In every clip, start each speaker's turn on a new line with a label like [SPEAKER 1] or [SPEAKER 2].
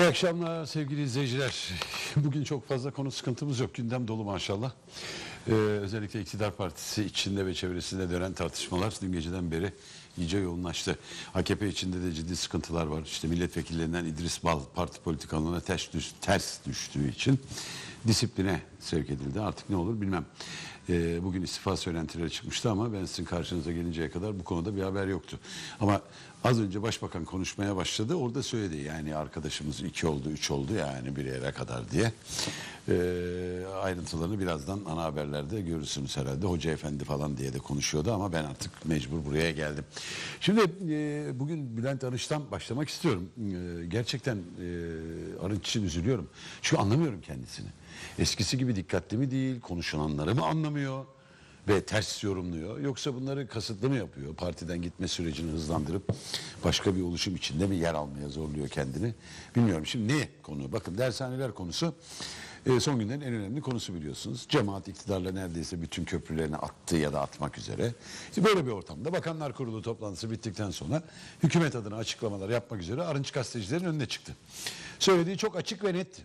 [SPEAKER 1] İyi akşamlar sevgili izleyiciler. Bugün çok fazla konu sıkıntımız yok. Gündem dolu maşallah. Ee, özellikle iktidar partisi içinde ve çevresinde dönen tartışmalar dün geceden beri iyice yoğunlaştı. AKP içinde de ciddi sıkıntılar var. İşte milletvekillerinden İdris Bal parti politikalarına ters, düş, ters düştüğü için disipline sevk edildi. Artık ne olur bilmem. Ee, bugün istifa söylentileri çıkmıştı ama ben sizin karşınıza gelinceye kadar bu konuda bir haber yoktu. Ama az önce başbakan konuşmaya başladı. Orada söyledi yani arkadaşımız iki oldu, üç oldu yani bir yere kadar diye. Ee, ayrıntılarını birazdan ana haberlerde görürsünüz herhalde. Hoca efendi falan diye de konuşuyordu ama ben artık mecbur buraya geldim. Şimdi e, bugün Bülent Arınç'tan başlamak istiyorum. E, gerçekten e, Arınç için üzülüyorum. Çünkü anlamıyorum kendisini. Eskisi gibi dikkatli mi değil, konuşulanları mı anlamıyor ve ters yorumluyor. Yoksa bunları kasıtlı mı yapıyor? Partiden gitme sürecini hızlandırıp başka bir oluşum içinde mi yer almaya zorluyor kendini? Bilmiyorum. Şimdi ne konu? Bakın dershaneler konusu e, son günlerin en önemli konusu biliyorsunuz. Cemaat iktidarla neredeyse bütün köprülerini attı ya da atmak üzere. İşte böyle bir ortamda Bakanlar Kurulu toplantısı bittikten sonra hükümet adına açıklamalar yapmak üzere Arınç gazetecilerin önüne çıktı. Söylediği çok açık ve netti.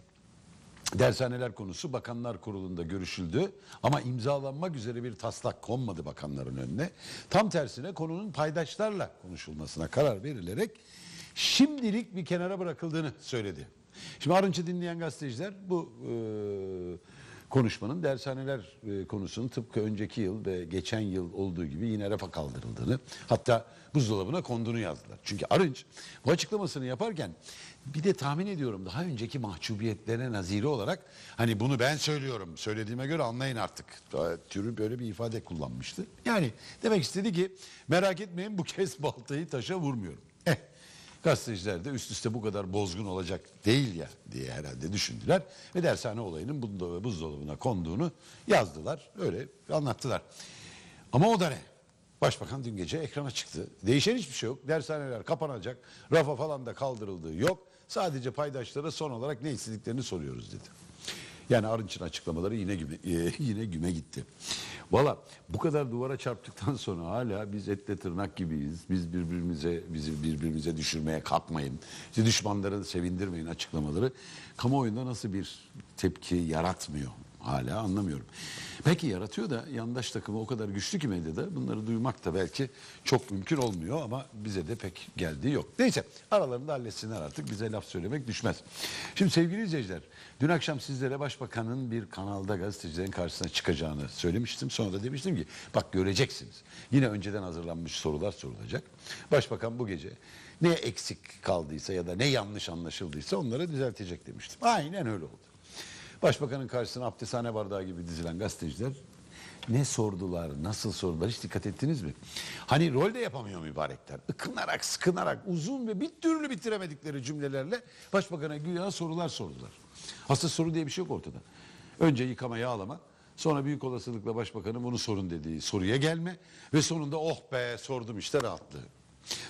[SPEAKER 1] Dershaneler konusu Bakanlar Kurulu'nda görüşüldü ama imzalanmak üzere bir taslak konmadı bakanların önüne. Tam tersine konunun paydaşlarla konuşulmasına karar verilerek şimdilik bir kenara bırakıldığını söyledi. Şimdi Arınç'ı dinleyen gazeteciler bu e, konuşmanın dershaneler e, konusunun tıpkı önceki yıl ve geçen yıl olduğu gibi yine rafa kaldırıldığını hatta buzdolabına konduğunu yazdılar. Çünkü Arınç bu açıklamasını yaparken bir de tahmin ediyorum daha önceki mahcubiyetlerine nazire olarak hani bunu ben söylüyorum söylediğime göre anlayın artık türü böyle bir ifade kullanmıştı. Yani demek istedi ki merak etmeyin bu kez baltayı taşa vurmuyorum. Eh Gazeteciler de üst üste bu kadar bozgun olacak değil ya diye herhalde düşündüler. Ve dershane olayının buzdo- buzdolabına konduğunu yazdılar. Öyle anlattılar. Ama o da ne? Başbakan dün gece ekrana çıktı. Değişen hiçbir şey yok. Dershaneler kapanacak. Rafa falan da kaldırıldığı yok. Sadece paydaşlara son olarak ne istediklerini soruyoruz dedi. Yani Arınç'ın açıklamaları yine güme, yine güme gitti. Valla bu kadar duvara çarptıktan sonra hala biz etle tırnak gibiyiz. Biz birbirimize bizi birbirimize düşürmeye kalkmayın. İşte düşmanları sevindirmeyin açıklamaları. Kamuoyunda nasıl bir tepki yaratmıyor hala anlamıyorum. Belki yaratıyor da yandaş takımı o kadar güçlü ki medyada bunları duymak da belki çok mümkün olmuyor ama bize de pek geldiği yok. Neyse aralarında halletsinler artık bize laf söylemek düşmez. Şimdi sevgili izleyiciler dün akşam sizlere başbakanın bir kanalda gazetecilerin karşısına çıkacağını söylemiştim. Sonra da demiştim ki bak göreceksiniz. Yine önceden hazırlanmış sorular sorulacak. Başbakan bu gece ne eksik kaldıysa ya da ne yanlış anlaşıldıysa onları düzeltecek demiştim. Aynen öyle oldu. Başbakanın karşısına abdesthane bardağı gibi dizilen gazeteciler ne sordular, nasıl sordular hiç dikkat ettiniz mi? Hani rol de yapamıyor mübarekler. Ikınarak, sıkınarak, uzun ve bir türlü bitiremedikleri cümlelerle başbakana güya sorular sordular. Aslında soru diye bir şey yok ortada. Önce yıkama, yağlama, sonra büyük olasılıkla başbakanın bunu sorun dediği soruya gelme ve sonunda oh be sordum işte rahatlığı.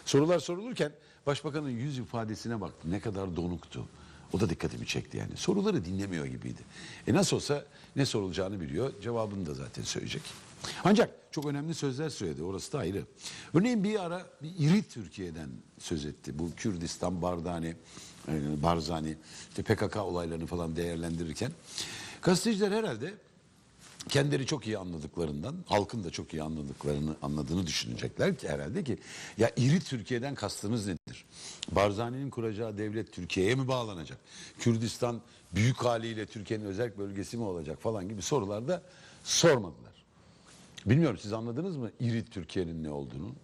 [SPEAKER 1] Sorular sorulurken başbakanın yüz ifadesine baktım ne kadar donuktu. O da dikkatimi çekti yani. Soruları dinlemiyor gibiydi. E nasıl olsa ne sorulacağını biliyor. Cevabını da zaten söyleyecek. Ancak çok önemli sözler söyledi. Orası da ayrı. Örneğin bir ara bir iri Türkiye'den söz etti. Bu Kürdistan, Bardani, e, Barzani, işte PKK olaylarını falan değerlendirirken. Gazeteciler herhalde kendileri çok iyi anladıklarından, halkın da çok iyi anladıklarını anladığını düşünecekler ki herhalde ki ya iri Türkiye'den kastınız nedir? Barzani'nin kuracağı devlet Türkiye'ye mi bağlanacak? Kürdistan büyük haliyle Türkiye'nin özel bölgesi mi olacak falan gibi sorular da sormadılar. Bilmiyorum siz anladınız mı iri Türkiye'nin ne olduğunu?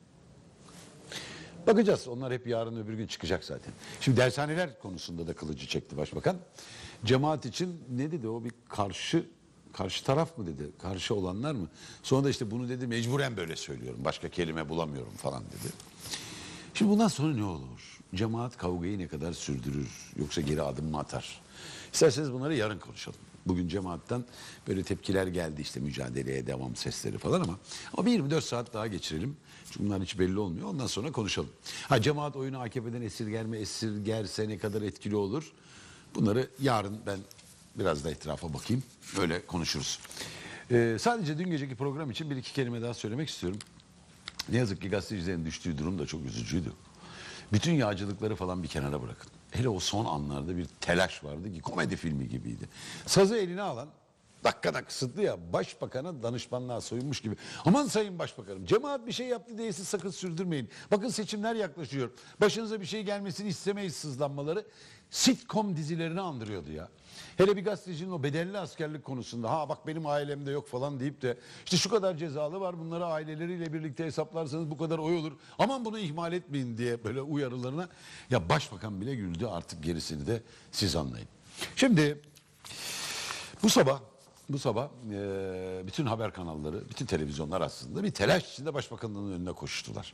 [SPEAKER 1] Bakacağız. Onlar hep yarın öbür gün çıkacak zaten. Şimdi dershaneler konusunda da kılıcı çekti başbakan. Cemaat için ne dedi o bir karşı karşı taraf mı dedi? Karşı olanlar mı? Sonra da işte bunu dedi mecburen böyle söylüyorum. Başka kelime bulamıyorum falan dedi. Şimdi bundan sonra ne olur? Cemaat kavgayı ne kadar sürdürür? Yoksa geri adım mı atar? İsterseniz bunları yarın konuşalım. Bugün cemaatten böyle tepkiler geldi işte mücadeleye devam sesleri falan ama ama bir 24 saat daha geçirelim. Çünkü bunlar hiç belli olmuyor. Ondan sonra konuşalım. Ha cemaat oyunu AKP'den esirger mi? Esirgerse ne kadar etkili olur? Bunları yarın ben biraz da etrafa bakayım. Öyle konuşuruz. Ee, sadece dün geceki program için bir iki kelime daha söylemek istiyorum. Ne yazık ki gazetecilerin düştüğü durum da çok üzücüydü. Bütün yağcılıkları falan bir kenara bırakın. hele o son anlarda bir telaş vardı ki komedi filmi gibiydi. Sazı eline alan dakikada kısıtlı ya başbakana danışmanlığa soyunmuş gibi. Aman sayın başbakanım cemaat bir şey yaptı diye siz sakın sürdürmeyin. Bakın seçimler yaklaşıyor. Başınıza bir şey gelmesini istemeyiz sızlanmaları. Sitcom dizilerini andırıyordu ya. Hele bir gazetecinin o bedelli askerlik konusunda ha bak benim ailemde yok falan deyip de işte şu kadar cezalı var bunları aileleriyle birlikte hesaplarsanız bu kadar oy olur. Aman bunu ihmal etmeyin diye böyle uyarılarına ya başbakan bile güldü artık gerisini de siz anlayın. Şimdi bu sabah bu sabah eee, bütün haber kanalları, bütün televizyonlar aslında bir telaş içinde başbakanlığın önüne koştular.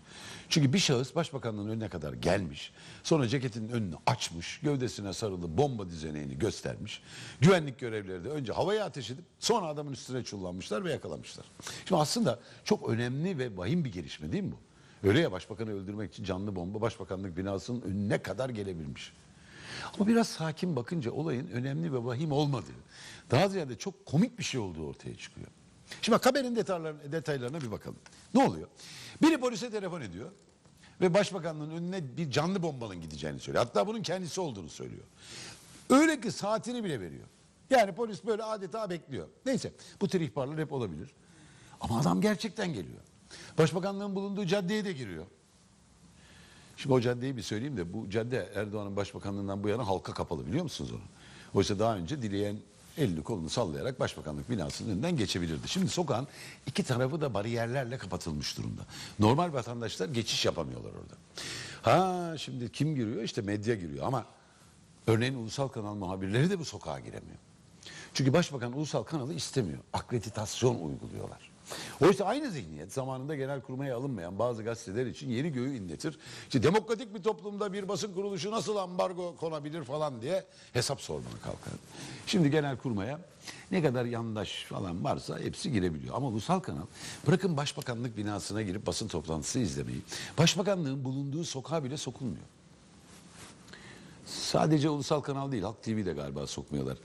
[SPEAKER 1] Çünkü bir şahıs başbakanlığın önüne kadar gelmiş, sonra ceketinin önünü açmış, gövdesine sarılı bomba düzeneğini göstermiş. Güvenlik görevlileri de önce havaya ateş edip sonra adamın üstüne çullanmışlar ve yakalamışlar. Şimdi aslında çok önemli ve vahim bir gelişme değil mi bu? Öyle ya başbakanı öldürmek için canlı bomba başbakanlık binasının önüne kadar gelebilmiş. Ama biraz sakin bakınca olayın önemli ve vahim olmadığı, daha ziyade çok komik bir şey olduğu ortaya çıkıyor. Şimdi bak haberin detaylarına, detaylarına bir bakalım. Ne oluyor? Biri polise telefon ediyor ve başbakanlığın önüne bir canlı bombanın gideceğini söylüyor. Hatta bunun kendisi olduğunu söylüyor. Öyle ki saatini bile veriyor. Yani polis böyle adeta bekliyor. Neyse bu tür ihbarlar hep olabilir. Ama adam gerçekten geliyor. Başbakanlığın bulunduğu caddeye de giriyor. Şimdi o caddeyi bir söyleyeyim de bu cadde Erdoğan'ın başbakanlığından bu yana halka kapalı biliyor musunuz onu? Oysa daha önce dileyen elini kolunu sallayarak başbakanlık binasının önünden geçebilirdi. Şimdi sokağın iki tarafı da bariyerlerle kapatılmış durumda. Normal vatandaşlar geçiş yapamıyorlar orada. Ha şimdi kim giriyor? İşte medya giriyor ama örneğin ulusal kanal muhabirleri de bu sokağa giremiyor. Çünkü başbakan ulusal kanalı istemiyor. Akreditasyon uyguluyorlar. Oysa aynı zihniyet zamanında genel kurmaya alınmayan bazı gazeteler için yeni göğü inletir. İşte demokratik bir toplumda bir basın kuruluşu nasıl ambargo konabilir falan diye hesap sormaya kalkar. Şimdi genel kurmaya ne kadar yandaş falan varsa hepsi girebiliyor. Ama ulusal kanal bırakın başbakanlık binasına girip basın toplantısı izlemeyi. Başbakanlığın bulunduğu sokağa bile sokulmuyor. Sadece ulusal kanal değil, Halk TV de galiba sokmuyorlar.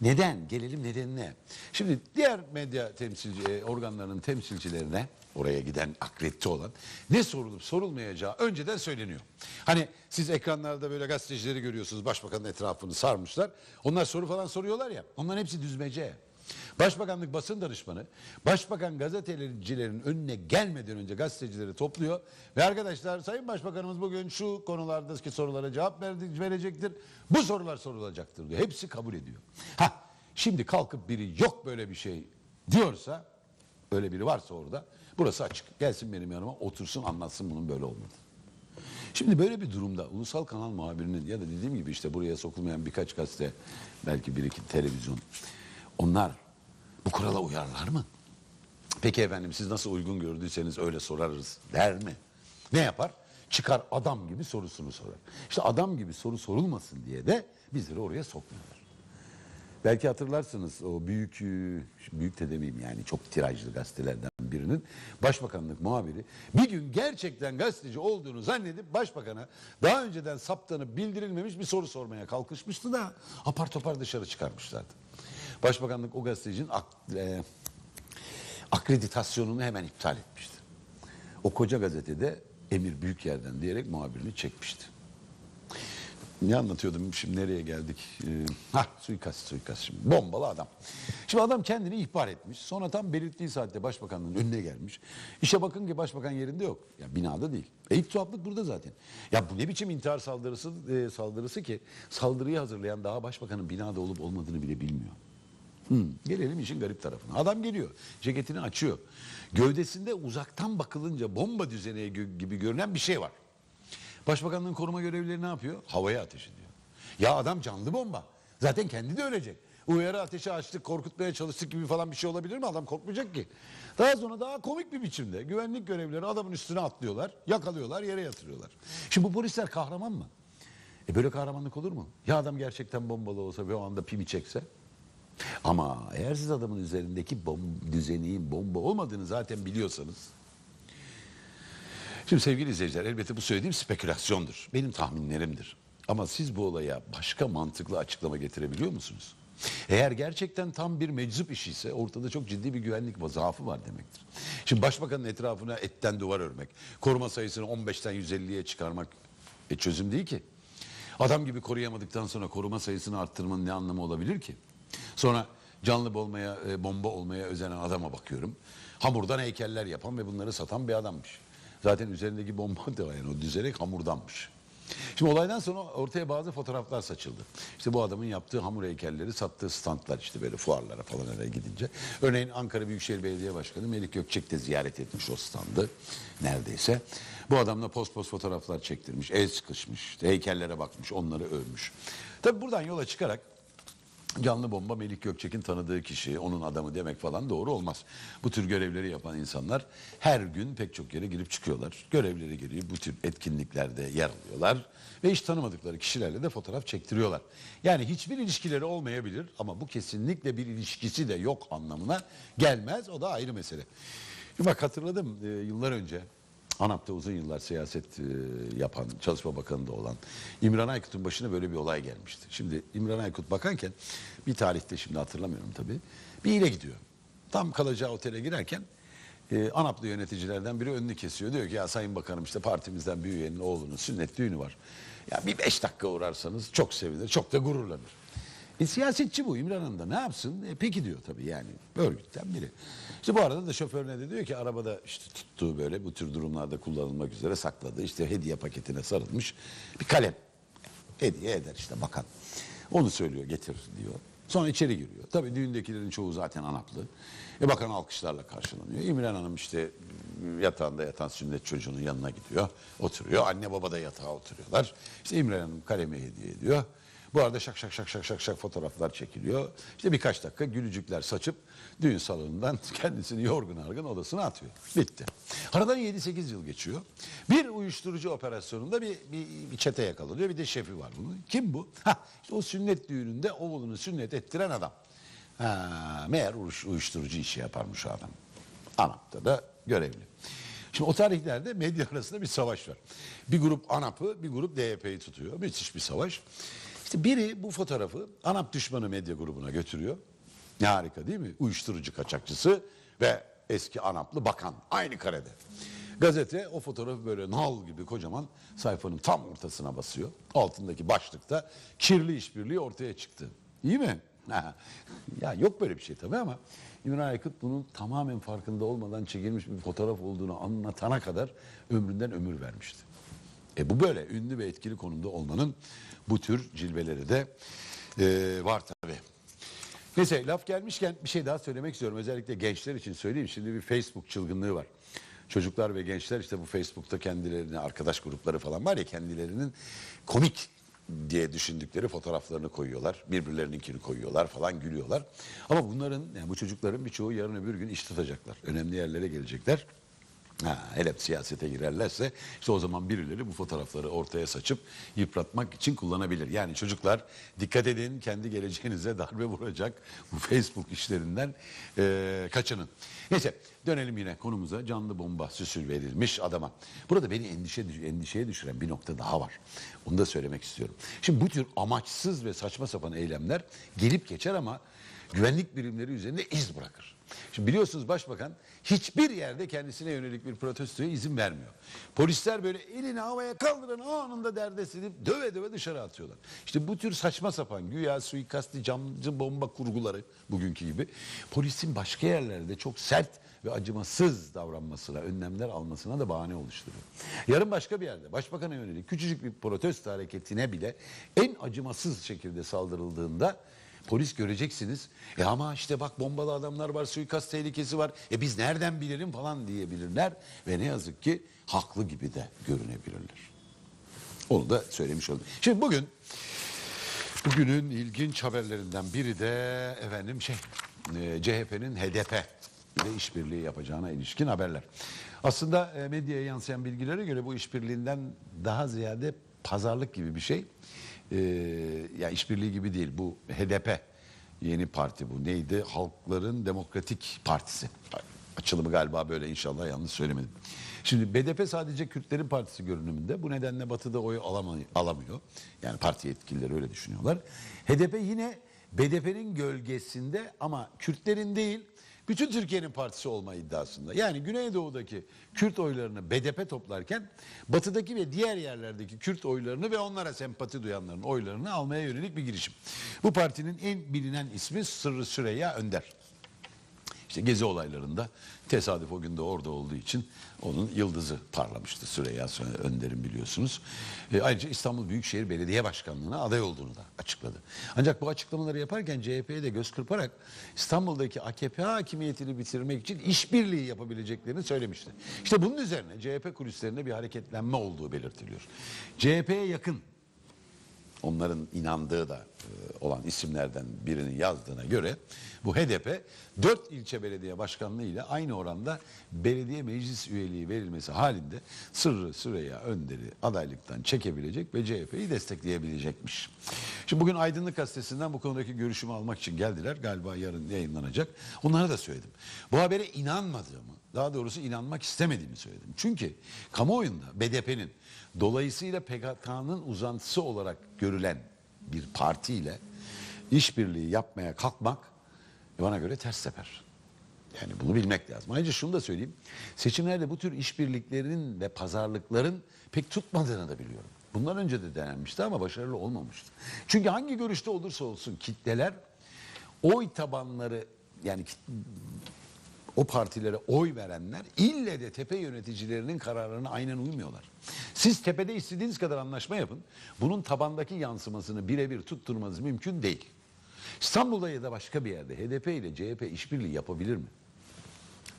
[SPEAKER 1] Neden? Gelelim nedenine. Şimdi diğer medya temsilci e, organlarının temsilcilerine oraya giden akredite olan ne sorulup sorulmayacağı önceden söyleniyor. Hani siz ekranlarda böyle gazetecileri görüyorsunuz başbakanın etrafını sarmışlar. Onlar soru falan soruyorlar ya. Onların hepsi düzmece. Başbakanlık basın danışmanı başbakan gazetecilerin önüne gelmeden önce gazetecileri topluyor ve arkadaşlar sayın başbakanımız bugün şu konulardaki sorulara cevap verecektir. Bu sorular sorulacaktır diyor. Hepsi kabul ediyor. Ha şimdi kalkıp biri yok böyle bir şey diyorsa öyle biri varsa orada burası açık. Gelsin benim yanıma otursun anlatsın bunun böyle olmadı. Şimdi böyle bir durumda ulusal kanal muhabirinin ya da dediğim gibi işte buraya sokulmayan birkaç gazete belki bir iki televizyon onlar bu kurala uyarlar mı? Peki efendim siz nasıl uygun gördüyseniz öyle sorarız der mi? Ne yapar? Çıkar adam gibi sorusunu sorar. İşte adam gibi soru sorulmasın diye de bizleri oraya sokmuyorlar. Belki hatırlarsınız o büyük e, büyük de demeyeyim yani çok tirajlı gazetelerden birinin başbakanlık muhabiri bir gün gerçekten gazeteci olduğunu zannedip başbakana daha önceden saptanıp bildirilmemiş bir soru sormaya kalkışmıştı da apar topar dışarı çıkarmışlardı. Başbakanlık o gazetecinin ak- e, akreditasyonunu hemen iptal etmişti. O koca gazetede Emir Büyükyer'den diyerek muhabirini çekmişti. Ne anlatıyordum şimdi nereye geldik? Ee, hah suikast suikast şimdi. Bombalı adam. Şimdi adam kendini ihbar etmiş. Sonra tam belirttiği saatte başbakanlığın önüne gelmiş. İşe bakın ki başbakan yerinde yok. Ya binada değil. E ilk tuhaflık burada zaten. Ya bu ne biçim intihar saldırısı e, saldırısı ki saldırıyı hazırlayan daha başbakanın binada olup olmadığını bile bilmiyor. Hmm, Gelelim işin garip tarafına. Adam geliyor. Ceketini açıyor. Gövdesinde uzaktan bakılınca bomba düzeneği gibi görünen bir şey var. Başbakanlığın koruma görevlileri ne yapıyor? Havaya ateş ediyor. Ya adam canlı bomba. Zaten kendi de ölecek. Uyarı ateşi açtık, korkutmaya çalıştık gibi falan bir şey olabilir mi? Adam korkmayacak ki. Daha sonra daha komik bir biçimde güvenlik görevlileri adamın üstüne atlıyorlar, yakalıyorlar, yere yatırıyorlar. Şimdi bu polisler kahraman mı? E böyle kahramanlık olur mu? Ya adam gerçekten bombalı olsa ve o anda pimi çekse? Ama eğer siz adamın üzerindeki bom düzeneğin bomba olmadığını zaten biliyorsanız Şimdi sevgili izleyiciler elbette bu söylediğim spekülasyondur. Benim tahminlerimdir. Ama siz bu olaya başka mantıklı açıklama getirebiliyor musunuz? Eğer gerçekten tam bir meczup işi ise ortada çok ciddi bir güvenlik zaafı var demektir. Şimdi başbakanın etrafına etten duvar örmek, koruma sayısını 15'ten 150'ye çıkarmak e, çözüm değil ki. Adam gibi koruyamadıktan sonra koruma sayısını arttırmanın ne anlamı olabilir ki? Sonra canlı olmaya, e, bomba olmaya özenen adama bakıyorum. Hamurdan heykeller yapan ve bunları satan bir adammış. Zaten üzerindeki bomba da yani o düzenek hamurdanmış. Şimdi olaydan sonra ortaya bazı fotoğraflar saçıldı. İşte bu adamın yaptığı hamur heykelleri sattığı standlar işte böyle fuarlara falan öyle gidince. Örneğin Ankara Büyükşehir Belediye Başkanı Melik Gökçek de ziyaret etmiş o standı neredeyse. Bu adamla post post fotoğraflar çektirmiş, el sıkışmış, heykellere bakmış, onları övmüş. Tabi buradan yola çıkarak Canlı bomba Melik Gökçek'in tanıdığı kişi, onun adamı demek falan doğru olmaz. Bu tür görevleri yapan insanlar her gün pek çok yere girip çıkıyorlar. Görevleri geliyor, bu tür etkinliklerde yer alıyorlar ve hiç tanımadıkları kişilerle de fotoğraf çektiriyorlar. Yani hiçbir ilişkileri olmayabilir ama bu kesinlikle bir ilişkisi de yok anlamına gelmez. O da ayrı mesele. Bak hatırladım e, yıllar önce ANAP'ta uzun yıllar siyaset e, yapan, Çalışma Bakanı da olan İmran Aykut'un başına böyle bir olay gelmişti. Şimdi İmran Aykut bakanken bir tarihte şimdi hatırlamıyorum tabii. Bir ile gidiyor. Tam kalacağı otele girerken e, ANAP'lı yöneticilerden biri önünü kesiyor. Diyor ki ya Sayın Bakanım işte partimizden bir üyenin oğlunun sünnet düğünü var. Ya bir beş dakika uğrarsanız çok sevinir, çok da gururlanır. E, siyasetçi bu İmran Hanım da ne yapsın? E, peki diyor tabii yani örgütten biri. İşte bu arada da şoförüne de diyor ki arabada işte tuttuğu böyle bu tür durumlarda kullanılmak üzere sakladığı işte hediye paketine sarılmış bir kalem. Hediye eder işte bakan. Onu söylüyor getir diyor. Sonra içeri giriyor. Tabii düğündekilerin çoğu zaten anaplı. E bakan alkışlarla karşılanıyor. İmran Hanım işte yatağında yatan sünnet çocuğunun yanına gidiyor. Oturuyor. Anne baba da yatağa oturuyorlar. İşte İmran Hanım kalemi hediye ediyor. Bu arada şak şak şak şak şak şak fotoğraflar çekiliyor. İşte birkaç dakika gülücükler saçıp düğün salonundan kendisini yorgun argın odasına atıyor. Bitti. Aradan 7-8 yıl geçiyor. Bir uyuşturucu operasyonunda bir, bir, bir çete yakalanıyor. Bir de şefi var bunun. Kim bu? Ha, işte o sünnet düğününde oğlunu sünnet ettiren adam. Ha, meğer uyuş- uyuşturucu işi yaparmış adam. ANAP'ta da görevli. Şimdi o tarihlerde medya arasında bir savaş var. Bir grup ANAP'ı, bir grup DYP'yi tutuyor. Müthiş bir savaş. İşte biri bu fotoğrafı ANAP düşmanı medya grubuna götürüyor. Ne harika değil mi? Uyuşturucu kaçakçısı ve eski ANAP'lı bakan. Aynı karede. Gazete o fotoğrafı böyle nal gibi kocaman sayfanın tam ortasına basıyor. Altındaki başlıkta kirli işbirliği ortaya çıktı. İyi mi? Ya yok böyle bir şey tabii ama İmran Aykut bunun tamamen farkında olmadan çekilmiş bir fotoğraf olduğunu anlatana kadar ömründen ömür vermişti. E bu böyle ünlü ve etkili konumda olmanın bu tür cilveleri de e, var tabii. Neyse laf gelmişken bir şey daha söylemek istiyorum. Özellikle gençler için söyleyeyim. Şimdi bir Facebook çılgınlığı var. Çocuklar ve gençler işte bu Facebook'ta kendilerine arkadaş grupları falan var ya kendilerinin komik diye düşündükleri fotoğraflarını koyuyorlar. Birbirlerininkini koyuyorlar falan gülüyorlar. Ama bunların yani bu çocukların birçoğu yarın öbür gün iş tutacaklar. Önemli yerlere gelecekler. Ha, hele siyasete girerlerse işte o zaman birileri bu fotoğrafları ortaya saçıp yıpratmak için kullanabilir. Yani çocuklar dikkat edin kendi geleceğinize darbe vuracak bu Facebook işlerinden eee, kaçının. Neyse dönelim yine konumuza canlı bomba süsül verilmiş adama. Burada beni endişe, endişeye düşüren bir nokta daha var. Onu da söylemek istiyorum. Şimdi bu tür amaçsız ve saçma sapan eylemler gelip geçer ama güvenlik birimleri üzerinde iz bırakır. Şimdi biliyorsunuz başbakan hiçbir yerde kendisine yönelik bir protestoya izin vermiyor. Polisler böyle elini havaya kaldıran anında derdest edip döve döve dışarı atıyorlar. İşte bu tür saçma sapan güya suikastli camcı bomba kurguları bugünkü gibi polisin başka yerlerde çok sert ve acımasız davranmasına, önlemler almasına da bahane oluşturuyor. Yarın başka bir yerde başbakana yönelik küçücük bir protesto hareketine bile en acımasız şekilde saldırıldığında Polis göreceksiniz. E ama işte bak bombalı adamlar var, suikast tehlikesi var. E biz nereden bilelim falan diyebilirler. Ve ne yazık ki haklı gibi de görünebilirler. Onu da söylemiş oldum. Şimdi bugün bugünün ilginç haberlerinden biri de efendim şey e, CHP'nin HDP ile işbirliği yapacağına ilişkin haberler. Aslında e, medyaya yansıyan bilgilere göre bu işbirliğinden daha ziyade pazarlık gibi bir şey. E, ya işbirliği gibi değil bu HDP yeni parti bu neydi Halkların Demokratik Partisi açılımı galiba böyle inşallah yanlış söylemedim. Şimdi BDP sadece Kürtlerin partisi görünümünde bu nedenle batıda oy alamıyor. Yani parti yetkilileri öyle düşünüyorlar. HDP yine BDP'nin gölgesinde ama Kürtlerin değil bütün Türkiye'nin partisi olma iddiasında. Yani Güneydoğu'daki Kürt oylarını BDP toplarken batıdaki ve diğer yerlerdeki Kürt oylarını ve onlara sempati duyanların oylarını almaya yönelik bir girişim. Bu partinin en bilinen ismi Sırrı Süreyya Önder. İşte gezi olaylarında tesadüf o gün de orada olduğu için onun yıldızı parlamıştı Süreyya Önder'in biliyorsunuz. E, ayrıca İstanbul Büyükşehir Belediye Başkanlığı'na aday olduğunu da açıkladı. Ancak bu açıklamaları yaparken CHP'ye de göz kırparak İstanbul'daki AKP hakimiyetini bitirmek için işbirliği yapabileceklerini söylemişti. İşte bunun üzerine CHP kulislerinde bir hareketlenme olduğu belirtiliyor. CHP'ye yakın onların inandığı da e, olan isimlerden birinin yazdığına göre bu HDP 4 ilçe belediye başkanlığı ile aynı oranda belediye meclis üyeliği verilmesi halinde Sırrı Süreyya Önder'i adaylıktan çekebilecek ve CHP'yi destekleyebilecekmiş. Şimdi bugün Aydınlık Gazetesi'nden bu konudaki görüşümü almak için geldiler. Galiba yarın yayınlanacak. Onlara da söyledim. Bu habere inanmadığımı, daha doğrusu inanmak istemediğimi söyledim. Çünkü kamuoyunda BDP'nin dolayısıyla PKK'nın uzantısı olarak görülen bir partiyle işbirliği yapmaya kalkmak bana göre ters teper. Yani bunu bilmek lazım. Ayrıca şunu da söyleyeyim. Seçimlerde bu tür işbirliklerinin ve pazarlıkların pek tutmadığını da biliyorum. Bundan önce de denenmişti ama başarılı olmamıştı. Çünkü hangi görüşte olursa olsun kitleler oy tabanları yani o partilere oy verenler ille de tepe yöneticilerinin kararlarına aynen uymuyorlar. Siz tepede istediğiniz kadar anlaşma yapın. Bunun tabandaki yansımasını birebir tutturmanız mümkün değil. İstanbul'da ya da başka bir yerde HDP ile CHP işbirliği yapabilir mi?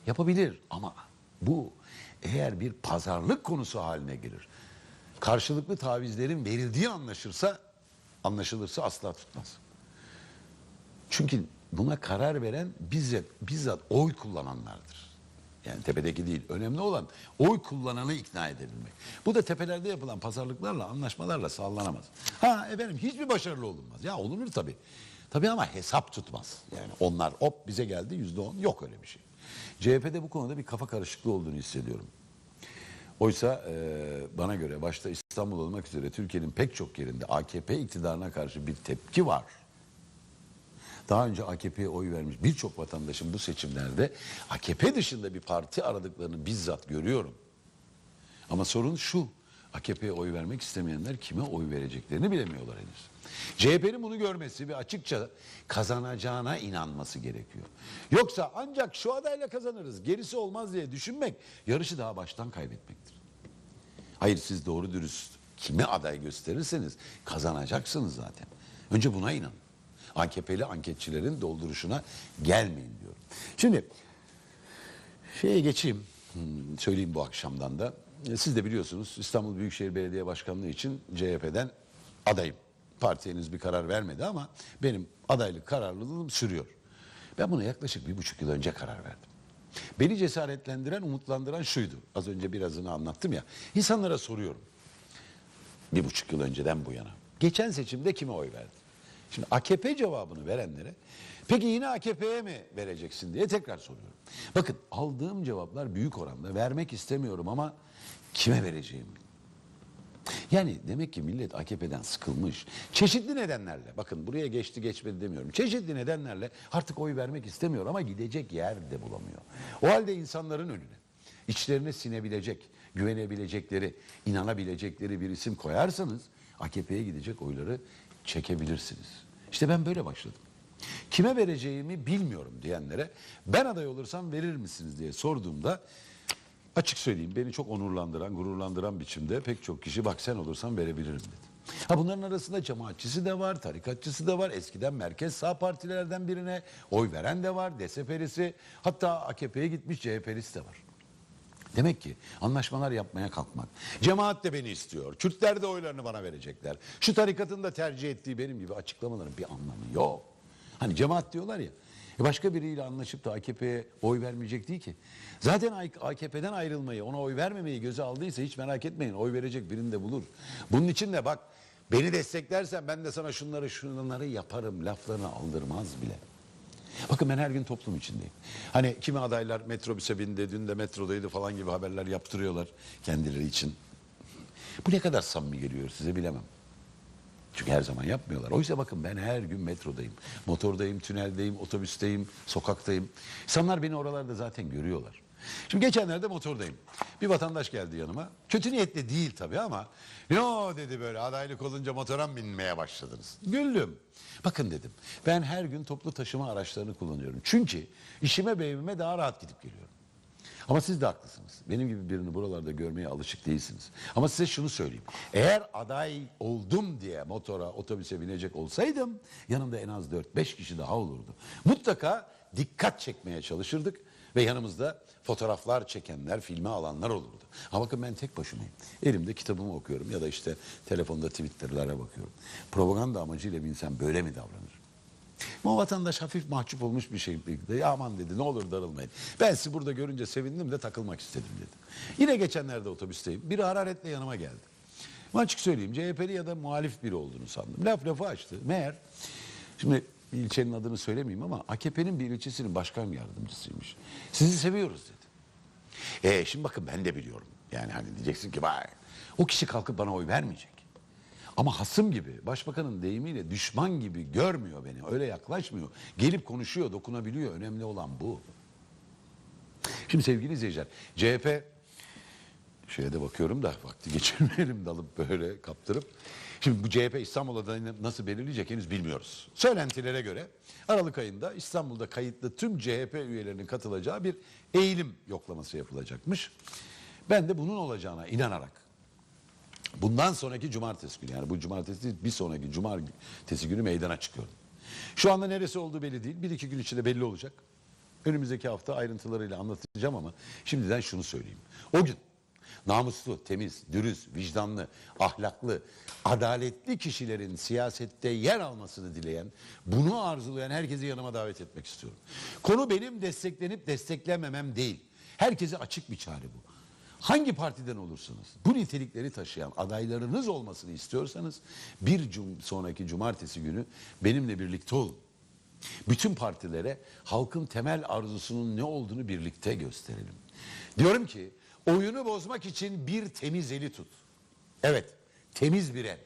[SPEAKER 1] Yapabilir ama bu eğer bir pazarlık konusu haline gelir. Karşılıklı tavizlerin verildiği anlaşırsa anlaşılırsa asla tutmaz. Çünkü buna karar veren bizzat, bizzat oy kullananlardır. Yani tepedeki değil. Önemli olan oy kullananı ikna edebilmek. Bu da tepelerde yapılan pazarlıklarla, anlaşmalarla sağlanamaz. Ha efendim hiçbir başarılı olunmaz. Ya olunur tabii. Tabii ama hesap tutmaz. Yani onlar hop bize geldi yüzde on yok öyle bir şey. CHP'de bu konuda bir kafa karışıklığı olduğunu hissediyorum. Oysa e, bana göre başta İstanbul olmak üzere Türkiye'nin pek çok yerinde AKP iktidarına karşı bir tepki var. Daha önce AKP'ye oy vermiş birçok vatandaşın bu seçimlerde AKP dışında bir parti aradıklarını bizzat görüyorum. Ama sorun şu. AKP'ye oy vermek istemeyenler kime oy vereceklerini bilemiyorlar henüz. CHP'nin bunu görmesi ve açıkça kazanacağına inanması gerekiyor. Yoksa ancak şu adayla kazanırız, gerisi olmaz diye düşünmek yarışı daha baştan kaybetmektir. Hayır siz doğru dürüst kime aday gösterirseniz kazanacaksınız zaten. Önce buna inanın. AKP'li anketçilerin dolduruşuna gelmeyin diyorum. Şimdi şeye geçeyim. Hmm, söyleyeyim bu akşamdan da. E, Siz de biliyorsunuz İstanbul Büyükşehir Belediye Başkanlığı için CHP'den adayım. Parti henüz bir karar vermedi ama benim adaylık kararlılığım sürüyor. Ben buna yaklaşık bir buçuk yıl önce karar verdim. Beni cesaretlendiren, umutlandıran şuydu. Az önce birazını anlattım ya. İnsanlara soruyorum. Bir buçuk yıl önceden bu yana. Geçen seçimde kime oy verdin? Şimdi AKP cevabını verenlere peki yine AKP'ye mi vereceksin diye tekrar soruyorum. Bakın aldığım cevaplar büyük oranda vermek istemiyorum ama kime vereceğim? Yani demek ki millet AKP'den sıkılmış. Çeşitli nedenlerle bakın buraya geçti geçmedi demiyorum. Çeşitli nedenlerle artık oy vermek istemiyor ama gidecek yer de bulamıyor. O halde insanların önüne içlerine sinebilecek, güvenebilecekleri, inanabilecekleri bir isim koyarsanız AKP'ye gidecek oyları çekebilirsiniz. İşte ben böyle başladım. Kime vereceğimi bilmiyorum diyenlere ben aday olursam verir misiniz diye sorduğumda açık söyleyeyim beni çok onurlandıran, gururlandıran biçimde pek çok kişi bak sen olursan verebilirim dedi. Ha bunların arasında cemaatçisi de var, tarikatçısı da var. Eskiden merkez sağ partilerden birine oy veren de var, DSP'lisi. Hatta AKP'ye gitmiş CHP'lisi de var. Demek ki anlaşmalar yapmaya kalkmak. Cemaat de beni istiyor. Kürtler de oylarını bana verecekler. Şu tarikatın da tercih ettiği benim gibi açıklamaların bir anlamı yok. Hani cemaat diyorlar ya. e başka biriyle anlaşıp da AKP'ye oy vermeyecek değil ki. Zaten AKP'den ayrılmayı, ona oy vermemeyi göze aldıysa hiç merak etmeyin. Oy verecek birini de bulur. Bunun için de bak beni desteklersen ben de sana şunları şunları yaparım laflarını aldırmaz bile. Bakın ben her gün toplum içindeyim. Hani kimi adaylar metrobüse bindi, dün de metrodaydı falan gibi haberler yaptırıyorlar kendileri için. Bu ne kadar samimi geliyor size bilemem. Çünkü her zaman yapmıyorlar. Oysa bakın ben her gün metrodayım. Motordayım, tüneldeyim, otobüsteyim, sokaktayım. İnsanlar beni oralarda zaten görüyorlar. Şimdi geçenlerde motordayım. Bir vatandaş geldi yanıma. Kötü niyetle değil tabii ama ne o dedi böyle adaylık olunca motora binmeye başladınız? Güldüm. Bakın dedim ben her gün toplu taşıma araçlarını kullanıyorum. Çünkü işime evime daha rahat gidip geliyorum. Ama siz de haklısınız. Benim gibi birini buralarda görmeye alışık değilsiniz. Ama size şunu söyleyeyim. Eğer aday oldum diye motora, otobüse binecek olsaydım yanımda en az 4-5 kişi daha olurdu. Mutlaka dikkat çekmeye çalışırdık ve yanımızda fotoğraflar çekenler, filme alanlar olurdu. Ama bakın ben tek başımayım. Elimde kitabımı okuyorum ya da işte telefonda Twitter'lara bakıyorum. Propaganda amacıyla bir insan böyle mi davranır? Ama vatandaş hafif mahcup olmuş bir şekilde ya aman dedi ne olur darılmayın. Ben sizi burada görünce sevindim de takılmak istedim dedi. Yine geçenlerde otobüsteyim. Biri hararetle yanıma geldi. Ama açık söyleyeyim CHP'li ya da muhalif biri olduğunu sandım. Laf lafı açtı. Meğer şimdi ilçenin adını söylemeyeyim ama AKP'nin bir ilçesinin başkan yardımcısıymış. Sizi seviyoruz dedi. E şimdi bakın ben de biliyorum. Yani hani diyeceksin ki vay o kişi kalkıp bana oy vermeyecek. Ama hasım gibi, başbakanın deyimiyle düşman gibi görmüyor beni. Öyle yaklaşmıyor. Gelip konuşuyor, dokunabiliyor. Önemli olan bu. Şimdi sevgili izleyiciler, CHP şeye de bakıyorum da vakti geçirmeyelim dalıp böyle kaptırıp. Şimdi bu CHP İstanbul adayını nasıl belirleyecek henüz bilmiyoruz. Söylentilere göre Aralık ayında İstanbul'da kayıtlı tüm CHP üyelerinin katılacağı bir eğilim yoklaması yapılacakmış. Ben de bunun olacağına inanarak Bundan sonraki cumartesi günü yani bu cumartesi değil, bir sonraki cumartesi günü meydana çıkıyorum. Şu anda neresi olduğu belli değil. Bir iki gün içinde belli olacak. Önümüzdeki hafta ayrıntılarıyla anlatacağım ama şimdiden şunu söyleyeyim. O gün namuslu, temiz, dürüst, vicdanlı, ahlaklı, adaletli kişilerin siyasette yer almasını dileyen, bunu arzulayan herkesi yanıma davet etmek istiyorum. Konu benim desteklenip desteklenmemem değil. Herkese açık bir çağrı bu. Hangi partiden olursanız bu nitelikleri taşıyan adaylarınız olmasını istiyorsanız bir cum sonraki cumartesi günü benimle birlikte olun. Bütün partilere halkın temel arzusunun ne olduğunu birlikte gösterelim. Diyorum ki oyunu bozmak için bir temiz eli tut. Evet temiz bir el.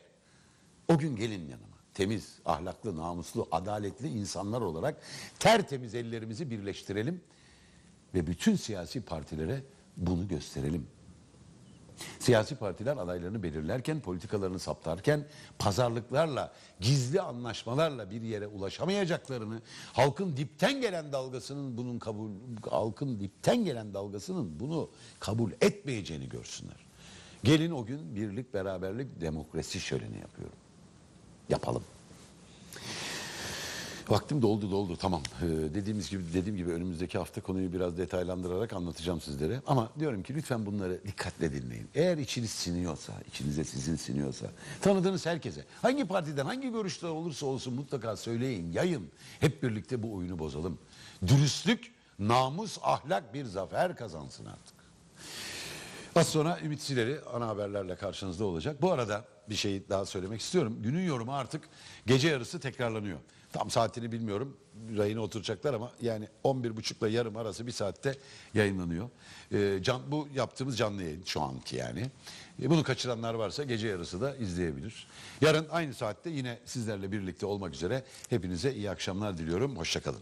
[SPEAKER 1] O gün gelin yanıma. Temiz, ahlaklı, namuslu, adaletli insanlar olarak tertemiz ellerimizi birleştirelim ve bütün siyasi partilere bunu gösterelim. Siyasi partiler adaylarını belirlerken, politikalarını saptarken pazarlıklarla, gizli anlaşmalarla bir yere ulaşamayacaklarını, halkın dipten gelen dalgasının bunun kabul halkın dipten gelen dalgasının bunu kabul etmeyeceğini görsünler. Gelin o gün birlik, beraberlik, demokrasi şöleni yapıyorum. Yapalım. Vaktim doldu doldu tamam. Ee, dediğimiz gibi dediğim gibi önümüzdeki hafta konuyu biraz detaylandırarak anlatacağım sizlere. Ama diyorum ki lütfen bunları dikkatle dinleyin. Eğer içiniz siniyorsa, içinize sizin siniyorsa, tanıdığınız herkese, hangi partiden, hangi görüşte olursa olsun mutlaka söyleyin, yayın. Hep birlikte bu oyunu bozalım. Dürüstlük, namus, ahlak bir zafer kazansın artık. Az sonra Ümit Sileri ana haberlerle karşınızda olacak. Bu arada bir şey daha söylemek istiyorum. Günün yorumu artık gece yarısı tekrarlanıyor. Tam saatini bilmiyorum. Rayına oturacaklar ama yani 11.30 ile yarım arası bir saatte yayınlanıyor. Ee, can, bu yaptığımız canlı yayın şu anki yani. Ee, bunu kaçıranlar varsa gece yarısı da izleyebilir. Yarın aynı saatte yine sizlerle birlikte olmak üzere hepinize iyi akşamlar diliyorum. Hoşçakalın.